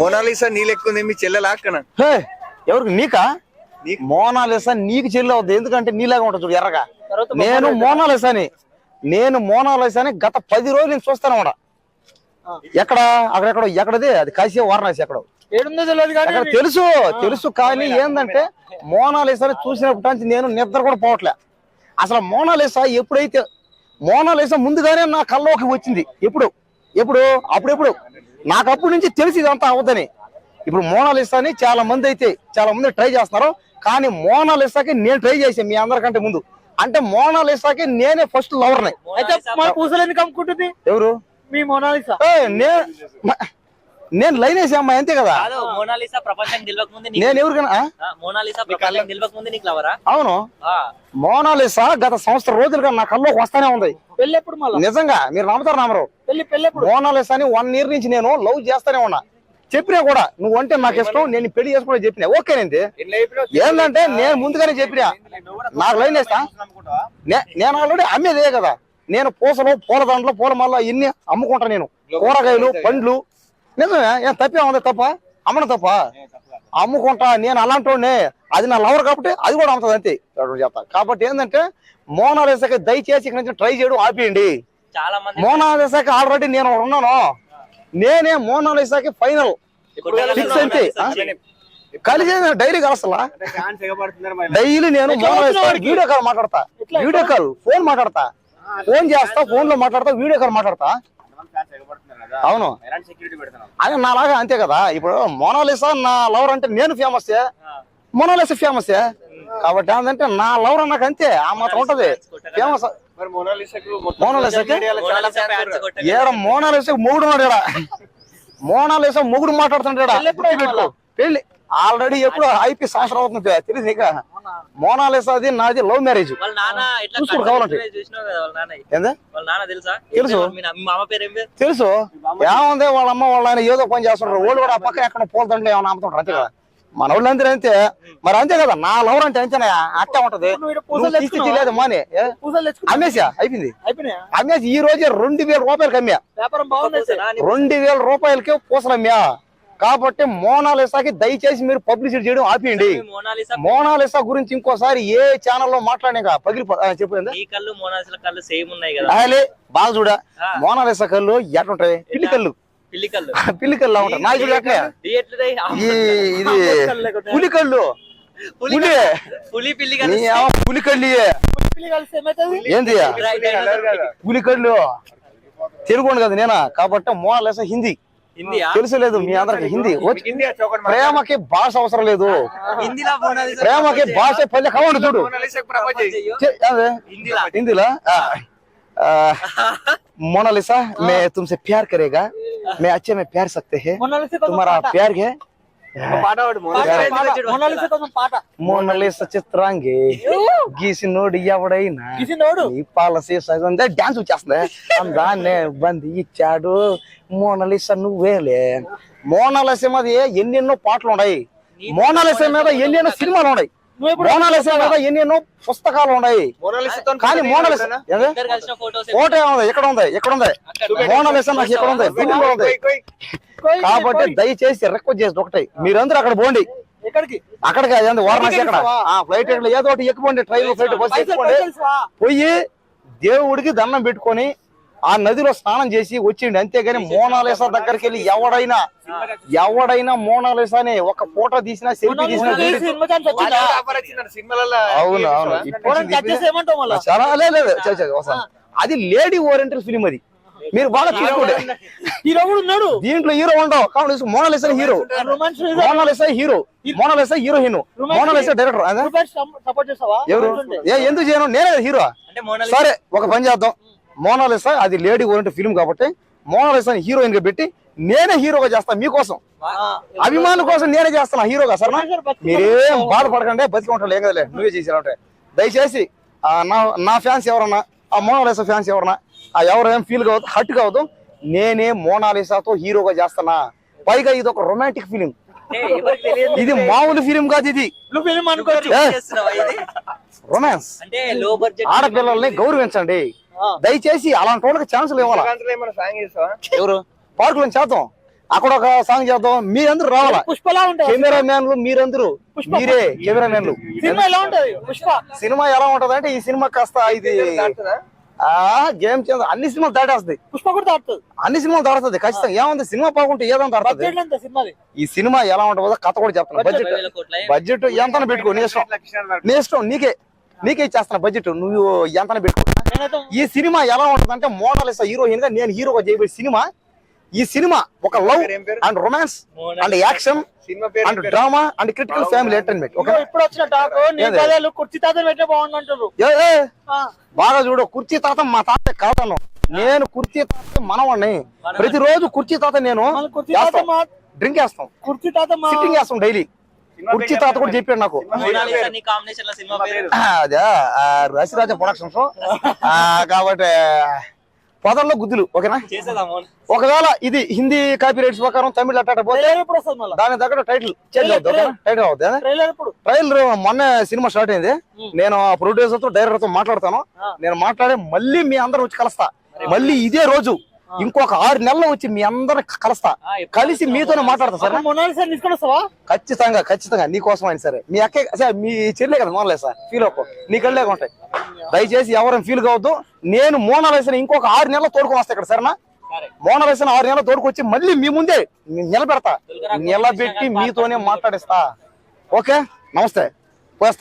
Mona Lisa నీ లెక్క ఉంది మీ చెల్లెలా అక్కన? ఎవరికి? నీకా. మోనాలిసా నీకు చెల్లి అవుద్ది. ఎందుకంటే నీలాగా ఉంటుంది చూడు ఎర్రగా. నేను మోనాలిసాని. నేను మోనాలిసాని గత పది రోజులు నేను చూస్తాను కూడా ఎక్కడ? అక్కడెక్కడ? ఎక్కడది? అది కాశీ వారణాసి ఎక్కడ. తెలుసు? తెలుసు కానీ ఏందంటే మోనాలిసాని చూసినప్పటి నుంచి నేను నిద్ర కూడా పోవట్లే. అసలు మోనాలిసా ఎప్పుడైతే మోనాలిసా ముందుగానే నా కల్లోకి వచ్చింది. ఎప్పుడు? ఎప్పుడు? అప్పుడెప్పుడు? నాకు అప్పటి నుంచి తెలిసి ఇదంతా అవద్దని ఇప్పుడు మోనాలిసాని చాలా మంది అయితే చాలా మంది ట్రై చేస్తున్నారు. కానీ మోనాలిసాకి నేను ట్రై చేశాను మీ అందరికంటే ముందు. అంటే మోనాలిసాకి నేనే ఫస్ట్ లవర్ని అయితే ఎవరు? మీ మొనాలిసా? నేను లైన్ వేసే అమ్మాయి అంతే కదా? మోనాలిసా ప్రపంచం నేను ఎవరికైనా మోనాలిసా ప్రపంచం నీకు లవరా? అవును. మోనాలిసా గత సంవత్సరం రోజులుగా నా కల్లోకి వస్తానే ఉంది. పెళ్ళి ఎప్పుడు మళ్ళా? నిజంగా మీరు నమ్ముతారు నమ్మరు పెళ్ళి పెళ్ళి ఎప్పుడు మోనాలిసా అని వన్ ఇయర్ నుంచి నేను లవ్ చేస్తానే ఉన్నా. చెప్పినా కూడా నువ్వు అంటే నాకు ఇష్టం నేను పెళ్ళి చేసుకోవడం చెప్పినా. ఓకేనండి ఏంటంటే నేను ముందుగానే చెప్పినా. నాకు లైన్ వేస్తా. నే- నేను ఆల్రెడీ అమ్మేదే కదా. నేను పూసలు పూల దండలు పూల మల్ల ఇన్ని అమ్ముకుంటా నేను. కూరగాయలు పండ్లు నిజమే ఏం? తప్పే ఉంది? తప్ప? అమ్మను తప్ప? అమ్ముకుంటా నేను అలాంటి అది నా లవర్ కాబట్టి అది కూడా అమ్ముతుంది అంతే. చెప్తా కాబట్టి ఏంటంటే మోనాలిసాకి దయచేసి ఇక్కడ నుంచి ట్రై చేయడం ఆపేయండి. చాలా మంది మోనాలిసాకి ఆల్రెడీ నేను ఉన్నాను. నేనే మోనాలిసాకి ఫైనల్. ఫిక్స్ అంతే? కలిసి డైలీ మరి డైలీ నేను? వీడియో కాల్ మాట్లాడతా? వీడియో కాల్ ఫోన్ మాట్లాడతా. ఫోన్ చేస్తా ఫోన్లో మాట్లాడతా వీడియో కాల్ మాట్లాడతా. అవును. ఎలాంటి సెక్యూరిటీ పెడతాను అదే నాలాగా అంతే కదా. ఇప్పుడు మోనాలిసా నా లవర్ అంటే నేను ఫేమస్ మోనాలిసా ఫేమస్ కాబట్టి ఏంటంటే నా లవర్ నాకు అంతే. ఆ మాత్రం ఉంటది. ఫేమస్ మరి మోనాలిసాకు మోనాలిసాకి? మోనాలిసా ఫ్యాన్స్ కొట్టగా ఏడ మోనాలిసా మొగుడు ఉన్నాడు ఈడ. మోనాలిసా మొగుడు మాట్లాడుతుంటాడా? పెళ్ళి ఆల్రెడీ ఎప్పుడు ఐపీ సంవత్సరం అవుతుంది తెలియదు నీక? మోనాలిసా అది నాది లవ్ మ్యారేజ్. వాళ్ళ నాన్న ఇట్లా చూసుకో కావాలంటే. కట్టిన చూసినావు కదా వాళ్ళ నాన్న ఏందా? వాళ్ళ నాన్న తెలుసా? తెలుసు. ఏముంది వాళ్ళ అమ్మ వాళ్ళ ఆయన ఏదో పని చేస్తుంటారు వాళ్ళు కూడా ఆ పక్కన ఎక్కడ పోతుంటే ఏమైనా అమ్ముతుంటారు అంతే కదా. మన వాళ్ళు అందరూ అంతే. మరి అంతే కదా నా లవర్ అంటే అంతేనా అట్టే ఉంటది? తెలియదు మాని. అమ్మేసా అయిపోయింది. అమ్మేసి ఈ రోజే రెండు వేల రూపాయలకి అమ్మా రెండు వేల రూపాయలకి పూసలు అమ్మా కాబట్టి మోనాలిసాకి దయచేసి మీరు పబ్లిసిటీ చేయడం ఆపేయండి. మోనాలిసా మోనాలిసా గురించి ఇంకోసారి ఏ ఛానల్లో మాట్లాడినా పగిలిపో ఆ, చెప్పు ఏంది? నీ కళ్ళు మోనాలిసా కళ్ళు సేమ్ ఉన్నాయి కదా. ఆయలే బాగా చూడ. మోనాలిసా కళ్ళు ఎట్లుంటాయి? పిల్లి కళ్ళు. పిల్లి కళ్ళు. పిల్లి కళ్ళు లా ఉంటాయి? నాకు చూడు ఇది ఎట్లున్నాయి? ఈ ఇది పులి కళ్ళు. పులి పులి. పులి పిల్లి నీ కలిసి ఏమో పులి కళ్ళు పిల్లి కలిసి ఏమవుతుంది ఏంది పులి కళ్ళు తెలుగు కదా నేనా? కాబట్టి మోనాలిసా హిందీ. తెలుసు లేదు మీ అందరికి హిందీ వచ్చి- హిందీ చౌకట్ ప్రేమకి భాష అవసరం లేదు హిందీలో మోనాలిసా ప్రేమకి భాష పల్లె కావండి చూడు మోనాలిసాకు ప్రపోజ్ చేయి చెయ్యు. चे- अरे, हिंदीला हिंदीला आ, आ, मोनालिसा मैं तुमसे प्यार करेगा मैं अच्छे में प्यार सकते हैं మొనాలిసా కోసం तुम्हारा పాట. प्यार है పాట పాడు పాట, మోనాలిసా పాట. మొనాలిసా కోసం పాట. మోనలిసా చిత్రాంగి. గీసి నోడి ఎవడైనా నీ పాలసీ సగం డాన్స్ వచ్చేస్తుంది. దాన్నే బంది ఇచ్చాడు. మోనలిసా నువ్వేలే మోనాలిసా మీద ఎన్నెన్నో పాటలు ఉన్నాయి. మోనాలిసా మీద ఎన్నెన్నో సినిమాలు ఉన్నాయి. మోనాలిసా ఎన్నెన్నో పుస్తకాలు ఉన్నాయి. కానీ మోనాలిసా ఫోటో ఏముంది ఎక్కడ ఉంది ఎక్కడ ఉంది మోనాలిసా నాకు ఎక్కడ ఉంది బిల్డింగ్లో ఉంది. కోయి, కాబట్టి. దయచేసి రిక్వెస్ట్ చేసి ఒకటి. మీరందరూ అక్కడ పోండి. ఎక్కడికి? అక్కడికి వారణాసి ఆ ఫ్లైట్ ఎక్కడ? ఏదో ఒకటి ఎక్కుకోండి ట్రైన్ ఫ్లైట్? పోయి దేవుడికి దండం పెట్టుకొని ఆ నదిలో స్నానం చేసి వచ్చిండి. అంతేగాని మోనాలిసా దగ్గరికి వెళ్ళి ఎవడైనా ఎవడైనా మోనాలిసాని ఒక ఫోటో తీసినా సెల్ఫీ తీసినా అవును అవును? చాలా లేదు. అది లేడీ ఓరియంటెడ్ ఫిలిం అది. మీరు బాగా చూసుకోండి. హీరో కూడా ఉన్నాడు. దీంట్లో హీరో ఉండవు. కాబట్టి Mona Lisa hero. Mona Lisa hero. Mona Lisa heroine. Mona Lisa director. అదే. సపోర్ట్ చేస్తావా? ఎవరు? ఏ ఎందుకు చేయను? నేనే హీరో. అంటే మోనాలిసా సరే ఒక పని చేద్దాం. మోనాలిసా అది లేడీ ఓరియంటెడ్ ఫిల్మ్ కాబట్టి మోనాలిసా హీరోయిన్గా పెట్టి నేనే హీరోగా చేస్తా మీకోసం. అభిమానుల కోసం నేనే చేస్తాను హీరోగా సరేనా? మీరేం బాధపడకండి బతికి ఉంటాడు ఏం కదలే నువ్వే చేసారంటే దయచేసి ఆ, నా నా ఫ్యాన్స్ ఎవరన్నా ఆ మోనాలిసా ఫ్యాన్స్ ఎవరన్నా ఆ ఎవరేం ఫీల్ కావద్దు హట్ కావద్దు నేనే మోనాలిసాతో హీరోగా చేస్తానా పైగా ఇది ఒక రొమాంటిక్ ఫిలిం ఏ, ఎవరికి తెలియదు ఇది మామూలు ఫిలిం కాదు ఇది. రొమాన్స్ అంటే లో బడ్జెట్ ఆడపిల్లల్ని గౌరవించండి. దయచేసి అలాంటి వాళ్ళకి ఛాన్సులు ఇవ్వాలా? ఏమైనా సాంగ్ చేస్తావా? ఎవరు? పార్కులో చేద్దాం. అక్కడ ఒక సాంగ్ చేద్దాం. మీరందరూ రావాలా? పుష్పలా ఉంటది కెమెరా మ్యాన్లు మీరందరూ. మీరే కెమెరా మ్యాన్లు సినిమా ఎలా ఉంటది? పుష్ప. సినిమా ఎలా ఉంటది అంటే ఈ సినిమా కాస్త ఇది ఆ గేమ్ చేంజ్ అన్ని సినిమాలు దాటేస్తుంది. పుష్ప కూడా దాటుతుంది. అన్ని సినిమాలు దాడుతుంది ఖచ్చితంగా. ఏముంది? సినిమా బాగుంటే ఏదంతా దాడుతుంది ఈ సినిమా ఎలా ఉంటుందో కథ కూడా చెప్తాను. బడ్జెట్ బడ్జెట్ ఎంత పెట్టుకో నీ ఇష్టం. నీ ఇష్టం నీకే. నీకే ఇచ్చేస్తున్నా బడ్జెట్. నువ్వు ఎంత పెట్టుకో. ఈ సినిమా ఎలా ఉంటది అంటే మోనాలిసా హీరోయిన్గా నేను హీరోగా చేయబోయే సినిమా ఈ సినిమా ఒక love? And romance and action cinema పేరు and drama and critical family entertainment ఇప్పుడు వచ్చిన టాక్ కుర్చీ పెట్టే బాగుందంటారు. బాగా చూడు కుర్చీ తాత మా తాత కాదను. నేను కుర్చీ తాత మనవాడిని ప్రతిరోజు కుర్చీ తాత నేను మన కుర్చీ తాత మా డ్రింక్ వేస్తాం కుర్చీ తాత మా సిట్టింగ్ వేస్తాం డైలీ కుర్చీ తాత కూడా చెప్పాడు. నాకు. ఆ, అదే ఆ, రసిరాజ ప్రొడక్షన్స్. ఆ, కాబట్టి పొదల్లో గుద్దులు ఓకేనా? ఒకవేళ ఇది హిందీ కాపీ రైట్స్ ప్రకారం తమిళ అట్ట పోతే దాని దగ్గర టైటిల్ చేంజ్ అవుతుంది ఓకేనా? టైటిల్ అవుతుంది ట్రైలర్ మొన్న సినిమా స్టార్ట్ అయింది. నేను ప్రొడ్యూసర్తో డైరెక్టర్తో మాట్లాడతాను. ఆ. నేను మాట్లాడి మళ్ళీ మీ అందరూ వచ్చి కలుస్తా. మళ్ళీ ఇదే రోజు. ఇంకొక ఆరు నెలలు వచ్చి మీ అందరు కలుస్తా. కలిసి మీతోనే మాట్లాడతా సరే ఖచ్చితంగా ఖచ్చితంగా. నీకోసం అయినా సరే. మీ అక్కే సార్ మీ చెల్లె కదా మోనలేదు సార్. ఫీల్ అవ్వకు నీ కళ్ళే ఉంటాయి దయచేసి ఎవరైనా ఫీల్ కావద్దు. నేను మోనాలేసిన ఇంకొక ఆరు నెలలు తోడుకొని వస్తా ఇక్కడ సరేనా? సరే. మోనాలేసిన ఆరు నెలలు తోడుకొచ్చి మళ్ళీ మీ ముందే నిలబెడతా. నిలబెట్టి మీతోనే మాట్లాడిస్తా. ఓకే? నమస్తే. పోస్తా